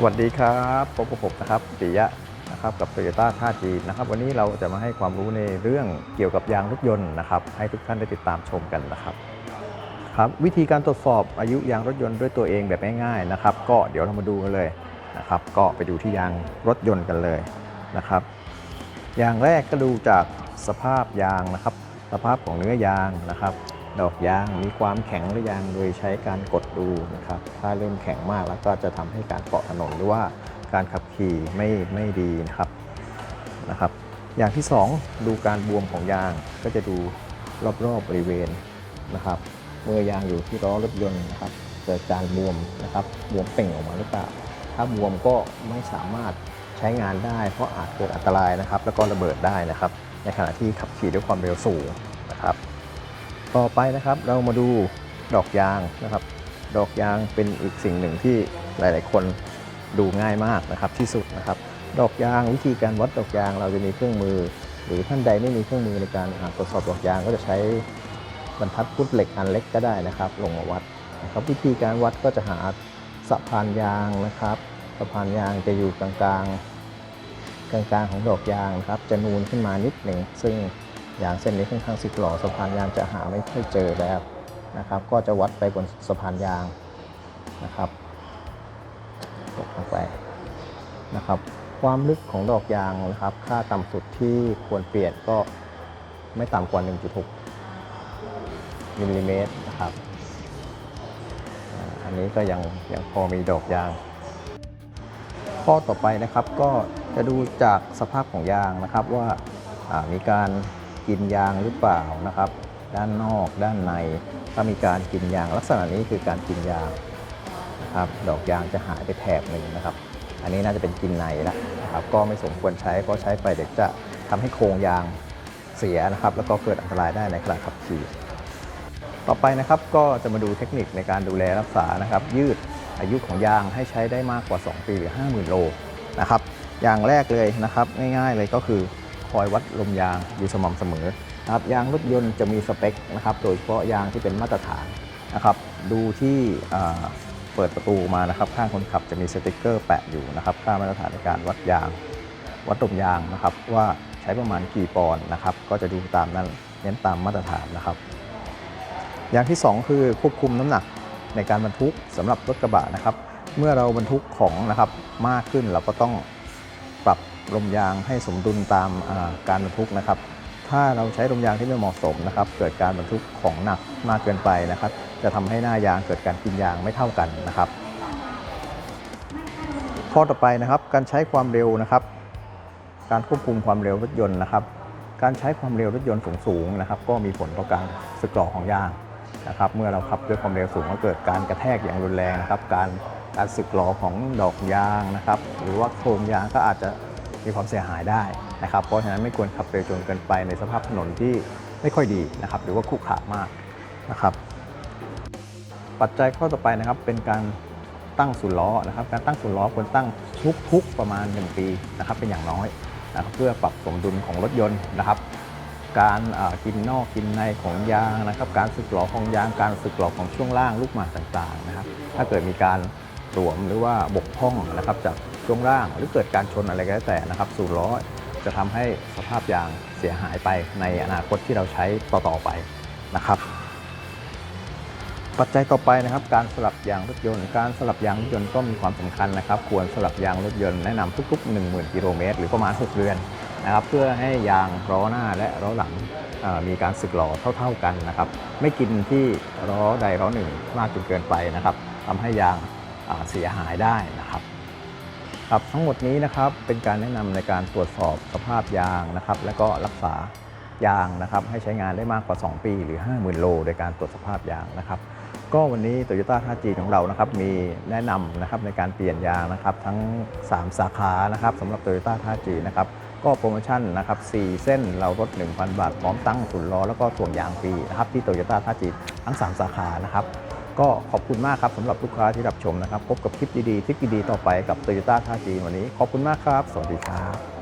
สวัสดีครับพบกับผมนะครับปิยะนะครับกับ Toyota ท่าจีนนะครับ วันนี้เราจะมาให้ความรู้ในเรื่องเกี่ยวกับยางรถยนต์นะครับ ให้ทุกท่านได้ติดตามชมกันนะครับครับวิธีการตรวจสอบอายุยางรถยนต์ด้วยตัวเองแบบง่ายๆนะครับ ก็เดี๋ยวเรามาดูกันเลยนะครับ ก็ไปดูที่ยางรถยนต์กันเลยนะครับ อย่างแรกก็ดูจากสภาพยางนะครับ สภาพของเนื้อยางนะครับ ดอกยางมีความแข็งหรือยังโดยใช้การกดดูนะครับถ้าเริ่มแข็งมากแล้วก็จะทำให้การเกาะถนนหรือว่าการขับขี่ไม่ไม่ดีนะครับนะครับ อย่างที่ 2 ดูการบวมของยางก็จะดูรอบๆบริเวณนะครับเมื่อยางอยู่ที่ล้อรถยนต์นะครับเกิดการบวมนะครับบวมเป่งออกมาหรือเปล่าถ้าบวมก็ไม่สามารถใช้งานได้ เพราะอาจเกิดอันตรายนะครับ แล้วก็ระเบิดได้นะครับ ในขณะที่ขับขี่ด้วยความเร็วสูง ต่อไปนะครับเรามาดูดอกยางนะครับ ดอกยางเป็นอีกสิ่งหนึ่งที่หลาย ๆ คนดูง่ายมากนะครับที่สุดนะครับ ดอกยางวิธีการวัดดอกยางเราจะมีเครื่องมือ หรือท่านใดไม่มีเครื่องมือในการตรวจสอบดอกยางก็จะใช้บรรทัดพุทเหล็กอันเล็กก็ได้นะครับ ลงมาวัดนะครับ วิธีการวัดก็จะหาสะพานยางนะครับสะพานยางจะอยู่กลางๆกลางๆของดอกยางนะครับจะนูนขึ้นมานิดหนึ่งซึ่ง ยางเส้นนี้ค่อนข้างสึกหล่อสะพานยางจะหาไม่ค่อยเจอแล้วนะครับ ก็จะวัดไปบนสะพานยางนะครับตกลงไปนะครับ ความลึกของดอกยางนะครับ ค่าต่ำสุดที่ควรเปลี่ยนก็ไม่ต่ำกว่า 1.6มิลลิเมตรนะครับอันนี้ก็ยังยังพอมีดอกยาง ข้อต่อไปนะครับก็จะดูจากสภาพของยางนะครับว่ามีการ กินยางหรือเปล่านะครับ ด้านนอกด้านใน ถ้ามีการกินยางลักษณะนี้คือการกินยางนะครับดอกยางจะหายไปแถบหนึ่งนะครับ อันนี้น่าจะเป็นกินในแล้วนะครับก็ไม่สมควรใช้เพราะใช้ไปเดี๋ยวจะทำให้โครงยางเสียนะครับ แล้วก็เกิดอันตรายได้ในขณะขับขี่ต่อไปนะครับก็จะมาดูเทคนิคในการดูแลรักษานะครับ ยืดอายุของยางให้ใช้ได้มากกว่า 2 ปีหรือ 50,000 โลนะครับอย่างแรกเลยนะครับ ง่ายๆเลยก็คือ คอยวัดลมยางอยู่สม่ำเสมอนะครับยางรถยนต์จะมีสเปคนะครับโดยเฉพาะยางที่เป็นมาตรฐานนะครับดูที่เปิดประตูมานะครับข้างคนขับจะมีสติกเกอร์แปะอยู่นะครับค่ามาตรฐานในการวัดยาง วัดลมยางนะครับว่าใช้ประมาณกี่ปอนด์นะครับก็จะดูตามนั้นเน้นตามมาตรฐานนะครับ อย่างที่ 2 คือควบคุมน้ำหนักในการบรรทุกสำหรับรถกระบะนะครับ เมื่อเราบรรทุกของนะครับมากขึ้นเราก็ต้องปรับ ลมยางให้สมดุลตามาการบรรทุกนะครับ ถ้าเราใช้ลมยางที่ไม่เหมาะสมนะครับ เกิดการบรรทุกของหนักมากเกินไปนะครับ จะทำให้หน้ายางเกิดการกินยางไม่เท่ากันนะครับ ข้อต่อไปนะครับ การใช้ความเร็วนะครับ การควบคุมความเร็วรถยนต์นะครับ การใช้ความเร็วรถยนต์สูงๆนะครับ ก็มีผลต่อการสึกหรอของยางนะครับเมื่อเราขับด้วยความเร็วสูงก็เกิดการกระแทกอย่างรุนแรงนะครับ การการสึกหรอของดอกยางนะครับ หรือว่าโครงยางก็อาจจะ มีความเสียหายได้นะครับ เพราะฉะนั้นไม่ควรขับเร็วจนเกินไปในสภาพถนนที่ไม่ค่อยดีนะครับ หรือว่าขรุขระมากนะครับ ปัจจัยข้อต่อไปนะครับเป็นการตั้งศูนย์ล้อนะครับ การตั้งศูนย์ล้อควรตั้งทุกๆประมาณ 1 ปีนะครับ เป็นอย่างน้อยนะครับเพื่อปรับสมดุลของรถยนต์นะครับการกินนอกกินในของยางนะครับ การสึกหรอของยางการสึกหรอของช่วงล่างลูกหมากต่างๆนะครับ ถ้าเกิดมีการหลวมหรือว่าบกพร่องนะครับจาก ช่วงล่าง หรือเกิดการชนอะไรก็แล้วแต่นะครับศูนล้อจะทำให้สภาพยางเสียหายไปในอนาคตที่เราใช้ต่อๆไปนะครับปัจจัยต่อไปนะครับการสลับยางรถยนต์ การสลับยางรถยนต์ก็มีความสำคัญนะครับ ควรสลับยางรถยนต์แนะนำทุก ๆ 10,000 กิโลเมตรหรือประมาณ 6 เดือนนะครับ เพื่อให้ยางล้อหน้าและล้อหลังมีการสึกหรอเท่า ๆกันนะครับ ไม่กินที่ล้อใดล้อหนึ่งมากจนเกินไปนะครับทำให้ยางเสียหายได้นะครับ ครับทั้งหมดนี้นะครับเป็นการแนะนำในการตรวจสอบสภาพยางนะครับ และก็รักษายางนะครับให้ใช้งานได้มากกว่า 2 ปีหรือ 50,000 โลโดยการตรวจสภาพยางนะครับก็วันนี้ Toyota ท่าจีของเรานะครับมีแนะนำนะครับในการเปลี่ยนยางนะครับทั้ง 3 สาขานะครับสำหรับ Toyota ท่าจีนะครับก็โปรโมชั่นนะครับ4เส้นเราลด 1,000 บาท พร้อมตั้งศูนย์ล้อแล้วก็ถ่วงยางฟรีนะครับที่ Toyota ท่าจีทั้ง 3 สาขานะครับ ก็ขอบคุณมากครับสำหรับลูกค้าที่รับชมนะครับ พบกับคลิปดีๆทิปดีๆต่อไปกับ Toyota ท่าจีนวันนี้ ขอบคุณมากครับ สวัสดีครับ